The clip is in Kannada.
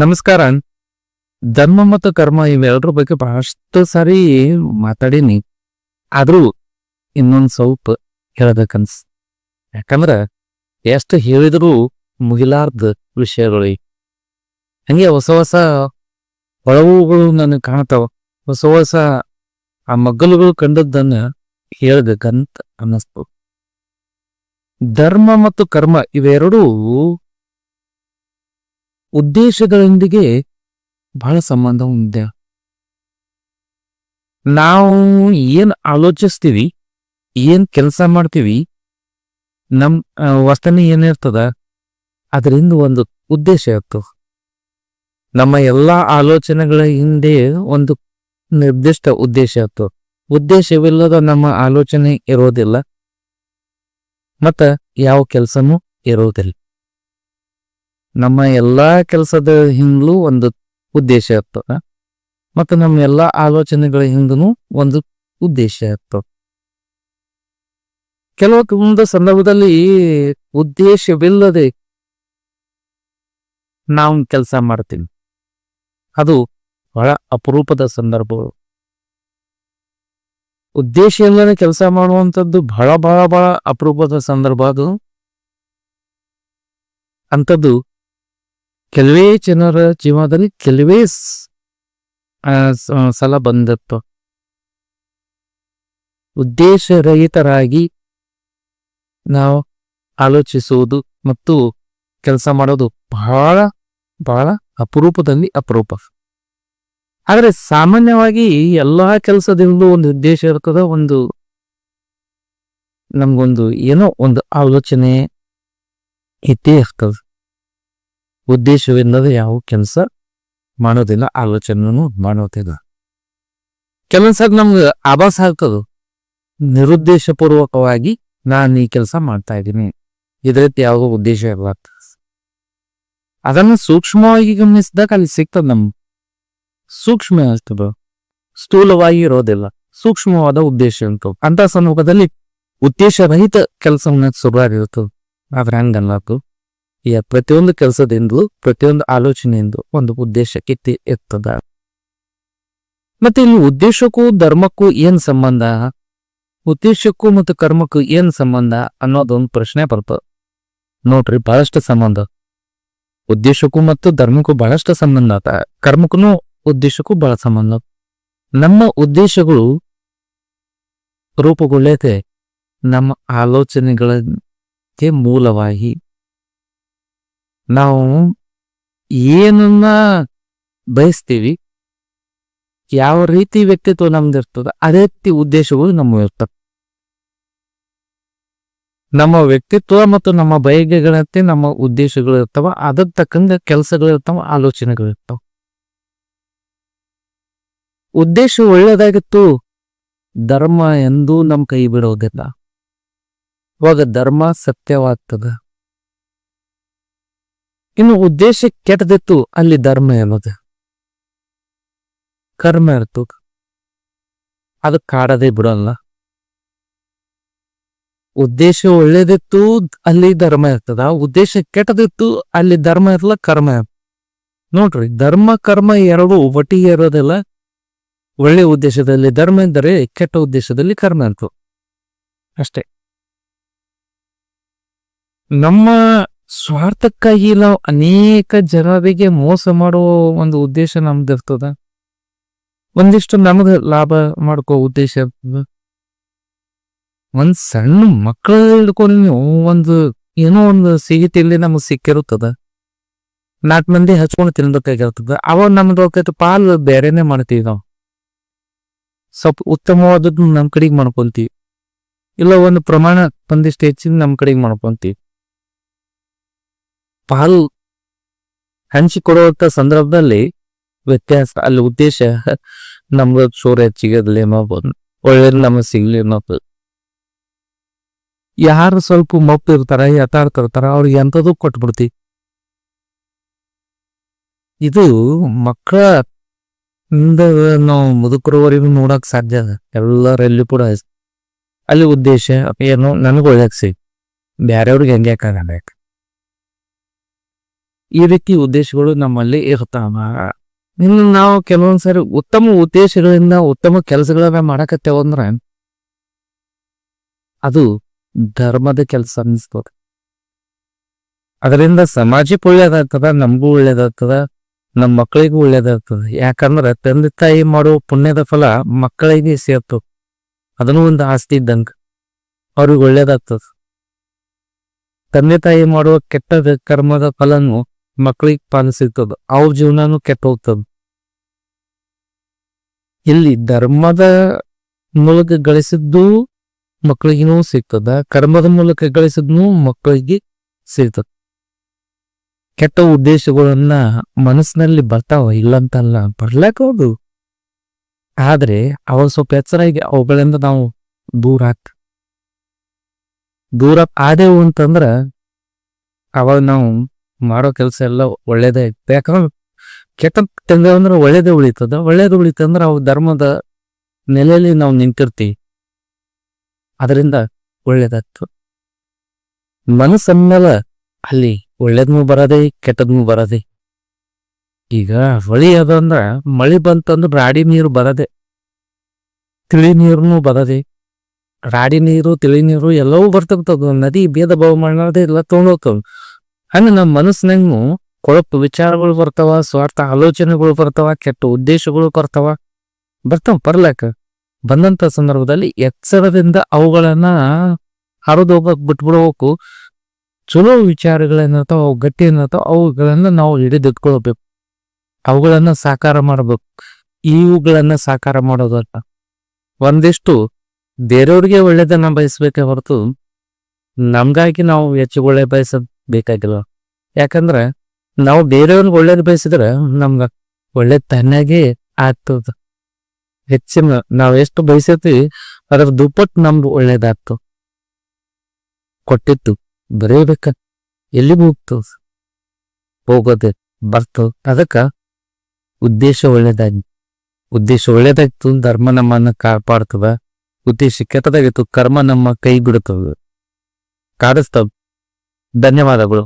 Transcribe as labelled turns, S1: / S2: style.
S1: ನಮಸ್ಕಾರ. ಧರ್ಮ ಮತ್ತು ಕರ್ಮ ಇವೆರಡರ ಬಗ್ಗೆ ಬಹಳಷ್ಟು ಸಾರಿ ಮಾತಾಡೀನಿ. ಆದ್ರೂ ಇನ್ನೊಂದ್ ಸ್ವಲ್ಪ ಹೇಳಬೇಕನ್ಸ್. ಯಾಕಂದ್ರ ಎಷ್ಟು ಹೇಳಿದರೂ ಮುಗಿಲಾರ್ದ ವಿಷಯಗಳು. ಹಂಗೆ ಹೊಸ ಹೊಸ ಒಳವುಗಳು ನನಗೆ ಕಾಣ್ತಾವ. ಹೊಸ ಹೊಸ ಆ ಮಗ್ಗಲುಗಳು ಕಂಡದ್ದನ್ನ ಹೇಳಬೇಕಂತ ಅನ್ನಿಸ್ತು. ಧರ್ಮ ಮತ್ತು ಕರ್ಮ ಇವೆರಡೂ ಉದ್ದೇಶಗಳೊಂದಿಗೆ ಬಹಳ ಸಂಬಂಧ ಹೊಂದಿದೆ. ನಾವು ಏನ್ ಆಲೋಚಿಸ್ತೀವಿ, ಏನ್ ಕೆಲಸ ಮಾಡ್ತೀವಿ, ನಮ್ ವಸ್ತನೆ ಏನಿರ್ತದ, ಅದರಿಂದ ಒಂದು ಉದ್ದೇಶ ಇತ್ತು ನಮ್ಮ ಎಲ್ಲಾ ಆಲೋಚನೆಗಳ ಹಿಂದೆ ಒಂದು ನಿರ್ದಿಷ್ಟ ಉದ್ದೇಶ ಇತ್ತು ಉದ್ದೇಶವಿಲ್ಲದ ನಮ್ಮ ಆಲೋಚನೆ ಇರೋದಿಲ್ಲ, ಮತ್ತ ಯಾವ ಕೆಲಸನೂ ಇರೋದಿಲ್ಲ. ನಮ್ಮ ಎಲ್ಲಾ ಕೆಲಸದ ಹಿಂದಲೂ ಒಂದು ಉದ್ದೇಶ ಇರ್ತದ. ಮತ್ತು ನಮ್ಮ ಎಲ್ಲಾ ಆಲೋಚನೆಗಳ ಹಿಂದೂ ಒಂದು ಉದ್ದೇಶ ಇರ್ತದ. ಕೆಲವೊಂದು ಸಂದರ್ಭದಲ್ಲಿ ಉದ್ದೇಶವಿಲ್ಲದೆ ನಾವು ಕೆಲಸ ಮಾಡ್ತೀವಿ. ಅದು ಬಹಳ ಅಪರೂಪದ ಸಂದರ್ಭಗಳು. ಉದ್ದೇಶ ಇಲ್ಲದೆ ಕೆಲಸ ಮಾಡುವಂಥದ್ದು ಬಹಳ ಬಹಳ ಬಹಳ ಅಪರೂಪದ ಸಂದರ್ಭ ಅದು. ಅಂಥದ್ದು ಕೆಲವೇ ಜನರ ಜೀವನದಲ್ಲಿ ಕೆಲವೇ ಸಲ ಬಂದಿತ್ತು ಉದ್ದೇಶರಹಿತರಾಗಿ ನಾವು ಆಲೋಚಿಸುವುದು ಮತ್ತು ಕೆಲಸ ಮಾಡೋದು ಬಹಳ ಬಹಳ ಅಪರೂಪದಲ್ಲಿ ಅಪರೂಪ. ಆದರೆ ಸಾಮಾನ್ಯವಾಗಿ ಎಲ್ಲ ಕೆಲಸದಿಂದಲೂ ಒಂದು ಉದ್ದೇಶ ಇರ್ತದ, ಒಂದು ನಮ್ಗೊಂದು ಏನೋ ಒಂದು ಆಲೋಚನೆ ಇದ್ದೇ ಇರ್ತದ. ಉದ್ದೇಶವಿಲ್ಲದೆ ಯಾವ ಕೆಲಸ ಮಾಡೋದಿಲ್ಲ, ಆಲೋಚನೆನೂ ಮಾಡೋದಿಲ್ಲ. ಕೆಲವೊಂದ್ಸರಿ ನಮ್ಗೆ ಆಭಾಸ ಆಗ್ತದ. ನಿರುದ್ದೇಶಪೂರ್ವಕವಾಗಿ ನಾನು ಈ ಕೆಲಸ ಮಾಡ್ತಾ ಇದ್ದೀನಿ. ಇದರದ್ದು ಯಾವ ಉದ್ದೇಶ ಇಲ್ಲ. ಅದನ್ನು ಸೂಕ್ಷ್ಮವಾಗಿ ಗಮನಿಸಿದಾಗ ಅಲ್ಲಿ ಸಿಗ್ತದೆ ನಮ್ ಸೂಕ್ಷ್ಮ ಆಗ್ತದ. ಸ್ಥೂಲವಾಗಿ ಇರೋದಿಲ್ಲ. ಸೂಕ್ಷ್ಮವಾದ ಉದ್ದೇಶ ಉಂಟು. ಅಂತ ಸಂದರ್ಭದಲ್ಲಿ ಉದ್ದೇಶರಹಿತ ಕೆಲಸವನ್ನ ಸುರುವಾಗಿರ್ತದೆ ಆದ್ರೆ ಹಂಗಲ್ಲದು ಈ ಪ್ರತಿಯೊಂದು ಕೆಲಸದಿಂದಲೂ, ಪ್ರತಿಯೊಂದು ಆಲೋಚನೆಯಿಂದ ಒಂದು ಉದ್ದೇಶಕ್ಕೆ ಕಿತ್ತಿ ಇರ್ತದ ಮತ್ತೆ ಇಲ್ಲಿ ಉದ್ದೇಶಕ್ಕೂ, ಧರ್ಮಕ್ಕೂ ಏನ್ ಸಂಬಂಧ? ಉದ್ದೇಶಕ್ಕೂ ಮತ್ತು ಕರ್ಮಕ್ಕೂ ಏನ್ ಸಂಬಂಧ ಅನ್ನೋದೊಂದು ಪ್ರಶ್ನೆ ಬರ್ತದೆ. ನೋಡ್ರಿ, ಬಹಳಷ್ಟು ಸಂಬಂಧ. ಉದ್ದೇಶಕ್ಕೂ ಮತ್ತು ಧರ್ಮಕ್ಕೂ ಬಹಳಷ್ಟು ಸಂಬಂಧ ಆತ ಕರ್ಮಕ್ಕೂ ಉದ್ದೇಶಕ್ಕೂ ಬಹಳ ಸಂಬಂಧ. ನಮ್ಮ ಉದ್ದೇಶಗಳು ರೂಪುಗೊಳ್ಳೇತೆ. ನಮ್ಮ ಆಲೋಚನೆಗಳಿಗೆ ಮೂಲವಾಗಿ ನಾವು ಏನನ್ನ ಬಯಸ್ತೀವಿ, ಯಾವ ರೀತಿ ವ್ಯಕ್ತಿತ್ವ ನಮ್ದಿರ್ತದ ಅದೇ ರೀತಿ ಉದ್ದೇಶಗಳು ನಮ್ಮ ಇರ್ತವೆ. ನಮ್ಮ ವ್ಯಕ್ತಿತ್ವ ಮತ್ತು ನಮ್ಮ ಬಯಕೆಗಳಂತೆ ನಮ್ಮ ಉದ್ದೇಶಗಳು ಇರ್ತವ, ಅದಕ್ಕೆ ತಕ್ಕಂಗೆ ಕೆಲಸಗಳು ಇರ್ತಾವ, ಆಲೋಚನೆಗಳು ಇರ್ತಾವ. ಉದ್ದೇಶ ಒಳ್ಳೇದಾಗಿತ್ತು, ಧರ್ಮ ಎಂದೂ ನಮ್ಮ ಕೈ ಬಿಡೋದಿಲ್ಲ. ಇವಾಗ ಧರ್ಮ ಸತ್ಯವಾಗ್ತದ. ಇನ್ನು ಉದ್ದೇಶ ಕೆಟ್ಟದಿತ್ತು ಅಲ್ಲಿ ಧರ್ಮ ಅನ್ನೋದು ಕರ್ಮ ಇರ್ತು. ಅದು ಕಾಡದೆ ಬಿಡಲ್ಲ. ಉದ್ದೇಶ ಒಳ್ಳೇದಿತ್ತು ಅಲ್ಲಿ ಧರ್ಮ ಇರ್ತದ. ಉದ್ದೇಶ ಕೆಟ್ಟದಿತ್ತು ಅಲ್ಲಿ ಧರ್ಮ ಇರಲ್ಲ, ಕರ್ಮ. ನೋಡ್ರಿ, ಧರ್ಮ, ಕರ್ಮ ಎರಡು ಒಟ್ಟಿಗೆ ಇರೋದಿಲ್ಲ. ಒಳ್ಳೆ ಉದ್ದೇಶದಲ್ಲಿ ಧರ್ಮ ಇದ್ದರೆ ಕೆಟ್ಟ ಉದ್ದೇಶದಲ್ಲಿ ಕರ್ಮ ಇರ್ತು. ಅಷ್ಟೇ. ನಮ್ಮ ಸ್ವಾರ್ಥಕ್ಕಾಗಿ ನಾವು ಅನೇಕ ಜನರಿಗೆ ಮೋಸ ಮಾಡುವ ಒಂದು ಉದ್ದೇಶ ನಮ್ದಿರ್ತದ. ಒಂದಿಷ್ಟು ನಮಗ ಲಾಭ ಮಾಡ್ಕೋ ಉದ್ದೇಶ ಇರ್ತದ. ಒಂದ್ ಸಣ್ಣ ಮಕ್ಕಳ ಹಿಡ್ಕೊಂಡು ನೀವು ಒಂದು ಏನೋ ಒಂದು ಸಿಹಿ ತಿಂಡಿ ನಮಗ್ ಸಿಕ್ಕಿರುತ್ತದ. ನಾಲ್ಕು ಮಂದಿ ಹಚ್ಕೊಂಡು ತಿನ್ಬೇಕಾಗಿರ್ತದ. ಅವಾಗ ನಮ್ದು ಪಾಲು ಬೇರೆನೆ ಮಾಡ್ತೀವಿ ನಾವು. ಸ್ವಲ್ಪ ಉತ್ತಮವಾದದ್ದು ನಮ್ ಕಡೆಗೆ ಮಾಡ್ಕೊಂತೀವಿ. ಇಲ್ಲ ಒಂದು ಪ್ರಮಾಣ ಒಂದಿಷ್ಟು ಹೆಚ್ಚಿನ ನಮ್ ಕಡೆಗೆ ಮಾಡ್ಕೊಂತೀವಿ. ಪಾಲು ಹಂಚಿಕೊಡುವಂತ ಸಂದರ್ಭದಲ್ಲಿ ವ್ಯತ್ಯಾಸ, ಅಲ್ಲಿ ಉದ್ದೇಶ ನಮ್ದು ಚೂರು ಹೆಚ್ಚಿಗೆ ಅನ್ನೋಬೋದು ಒಳ್ಳೇದು ನಮಗ್ ಸಿಗ್ಲಿ ಅನ್ನೋದು ಯಾರು ಸ್ವಲ್ಪ ಮಪ್ಪು ಇರ್ತಾರ ಯಥಾರ್ಥ ಇರ್ತಾರ ಅವ್ರಿಗೆ ಎಂಥದ್ದು ಕೊಟ್ಬಿಡ್ತಿ. ಇದು ಮಕ್ಕಳ ನಾವು ಮುದುಕರವರೆಗೂ ನೋಡಕ್ ಸಾಧ್ಯ ಅದ. ಎಲ್ಲರಲ್ಲಿ ಕೂಡ ಅಲ್ಲಿ ಉದ್ದೇಶ ಏನು ನನಗೆ ಒಳ್ಳೆಕ್ ಸಿಗ್ ಬ್ಯಾರೆಯವ್ರಿಗೆ ಹೆಂಗ್ಯಾಕಾಗಲ್ಲ ಈ ರೀತಿ ಉದ್ದೇಶಗಳು ನಮ್ಮಲ್ಲಿ ಇರ್ತಾವ ಇನ್ನು ನಾವು ಕೆಲವೊಂದ್ಸರಿ ಉತ್ತಮ ಉದ್ದೇಶಗಳಿಂದ ಉತ್ತಮ ಕೆಲಸಗಳನ್ನ ಮಾಡಕತ್ತೇವ ಅಂದ್ರೆ ಅದು ಧರ್ಮದ ಕೆಲಸ ಅನ್ನಿಸ್ಬೋದು ಅದರಿಂದ ಸಮಾಜಕ್ಕೆ ಒಳ್ಳೇದಾಗ್ತದ, ನಮಗೂ ಒಳ್ಳೇದಾಗ್ತದ ನಮ್ಮ ಮಕ್ಕಳಿಗೂ ಒಳ್ಳೇದಾಗ್ತದ. ಯಾಕಂದ್ರೆ ತಂದೆ ತಾಯಿ ಮಾಡುವ ಪುಣ್ಯದ ಫಲ ಮಕ್ಕಳಿಗೆ ಸೇರ್ತು. ಅದನ್ನು ಒಂದು ಆಸ್ತಿ ಇದ್ದಂಗ ಅವ್ರಿಗೆ ಒಳ್ಳೇದಾಗ್ತದ. ತಂದೆ ತಾಯಿ ಮಾಡುವ ಕೆಟ್ಟ ಕರ್ಮದ ಫಲನು ಮಕ್ಕಳಿಗೆ ಪಾಲಿಸಿರ್ತದ ಅವ್ರ ಜೀವನನು ಕೆಟ್ಟ ಹೋಗ್ತದ ಇಲ್ಲಿ ಧರ್ಮದ ಮೂಲಕ ಗಳಿಸಿದ್ದು ಮಕ್ಕಳಿಗೂ ಸಿಗ್ತದ, ಕರ್ಮದ ಮೂಲಕ ಗಳಿಸಿದ್ನು ಮಕ್ಕಳಿಗೆ ಸಿಗ್ತದ. ಕೆಟ್ಟ ಉದ್ದೇಶಗಳನ್ನ ಮನಸ್ಸಿನಲ್ಲಿ ಬರ್ತಾವ, ಇಲ್ಲಂತಲ್ಲ, ಬರ್ಲಾಕ ಹೌದು ಆದ್ರೆ ಅವ ಸ್ವಲ್ಪ ಎಚ್ಚರಾಗಿ ಅವುಗಳಿಂದ ನಾವು ದೂರ ಆಗ್ತ ದೂರ ಆದೆವು ಅಂತಂದ್ರ ಅವಾಗ ನಾವು ಮಾಡೋ ಕೆಲಸ ಎಲ್ಲ ಒಳ್ಳೇದೇ ಇತ್ತು. ಯಾಕಂದ್ರೆ ಕೆಟ್ಟ ತಂದೇವು ಅಂದ್ರೆ ಒಳ್ಳೇದೇ ಉಳಿತದ, ಒಳ್ಳೇದು ಉಳಿತಂದ್ರೆ ಅವು ಧರ್ಮದ ನೆಲೆಯಲ್ಲಿ ನಾವು ನಿಂತಿರ್ತೀವಿ. ಅದರಿಂದ ಒಳ್ಳೇದಾಗ್ತದೆ ಮನಸ್ಸನ್ನೆಲ್ಲ ಅಲ್ಲಿ ಒಳ್ಳೇದ್ನು ಬರದೆ, ಕೆಟ್ಟದ್ನು ಬರದೆ. ಈಗ ಹೊಳಿ ಅದ ಅಂದ್ರ ಮಳಿ ಬಂತಂದ್ರೆ ರಾಡಿ ನೀರು ಬರದೆ. ತಿಳಿ ನೀರುನು ಬರದೆ. ರಾಡಿ ನೀರು, ತಿಳಿ ನೀರು ಎಲ್ಲವೂ ಬರ್ತಿರ್ತದ. ನದಿ, ಭೇದ ಭಾವ ಮಾಡೋದೇ ಎಲ್ಲ ತಗೊಂಡೋಗ್ತವ. ಹಂಗ ನಮ್ಮ ಮನಸ್ಸಿನಾಗೂ ಕೊಳಪ್ ವಿಚಾರಗಳು ಬರ್ತಾವ, ಸ್ವಾರ್ಥ ಆಲೋಚನೆಗಳು ಬರ್ತಾವ, ಕೆಟ್ಟ ಉದ್ದೇಶಗಳು ಬರ್ತಾವ. ಬರ್ತಾವ ಬರ್ಲಾಕ ಬಂದಂತ ಸಂದರ್ಭದಲ್ಲಿ ಎಚ್ಚರದಿಂದ ಅವುಗಳನ್ನ ಹರಿದು ಹೋಗಕ್ ಬಿಟ್ಬಿಡ್ಬೇಕು. ಚಲೋ ವಿಚಾರಗಳೇನಿರ್ತಾವ ಅವು ಗಟ್ಟಿ ಏನಿರ್ತಾವ ಅವುಗಳನ್ನ ನಾವು ಹಿಡಿದಿಟ್ಕೊಳ್ಬೇಕು. ಅವುಗಳನ್ನ ಸಾಕಾರ ಮಾಡ್ಬೇಕು. ಇವುಗಳನ್ನ ಸಾಕಾರ ಮಾಡೋದಲ್ಲ ಒಂದಿಷ್ಟು ಬೇರೆಯವ್ರಿಗೆ ಒಳ್ಳೇದನ್ನ ಬಯಸ್ಬೇಕೆ ಹೊರತು, ನಮ್ಗಾಗಿ ನಾವು ಹೆಚ್ಚು ಒಳ್ಳೆ ಬಯಸದ್ ಬೇಕಾಗಿಲ್ಲ. ಯಾಕಂದ್ರೆ ನಾವು ಬೇರೆಯವ್ರಿಗೆ ಒಳ್ಳೇದು ಬಯಸಿದ್ರೆ ನಮ್ಗ ಒಳ್ಳೆ ತನ್ನಾಗಿ ಆಗ್ತದ. ಹೆಚ್ಚಿನ ನಾವು ಎಷ್ಟು ಬಯಸಿರ್ತೀವಿ ಅದ್ರ ದುಪ್ಪಟ್ಟು ನಮ್ದು ಒಳ್ಳೇದಾಗ್ತು ಕೊಟ್ಟಿತ್ತು ಬರೀಬೇಕ ಎಲ್ಲಿ ಹೋಗ್ತದ? ಹೋಗೋದೆ ಬರ್ತದ. ಅದಕ್ಕ ಉದ್ದೇಶ ಒಳ್ಳೇದಾಗಿ. ಉದ್ದೇಶ ಒಳ್ಳೇದಾಯ್ತು ಧರ್ಮ ನಮ್ಮನ್ನ ಕಾಪಾಡ್ತದ. ಉದ್ದೇಶ ಕೆಟ್ಟದಾಗಿತ್ತು ಕರ್ಮ ನಮ್ಮ ಕೈ ಬಿಡುತ್ತದ ಕಾಡಿಸ್ತದ. ధన్యవాదములు.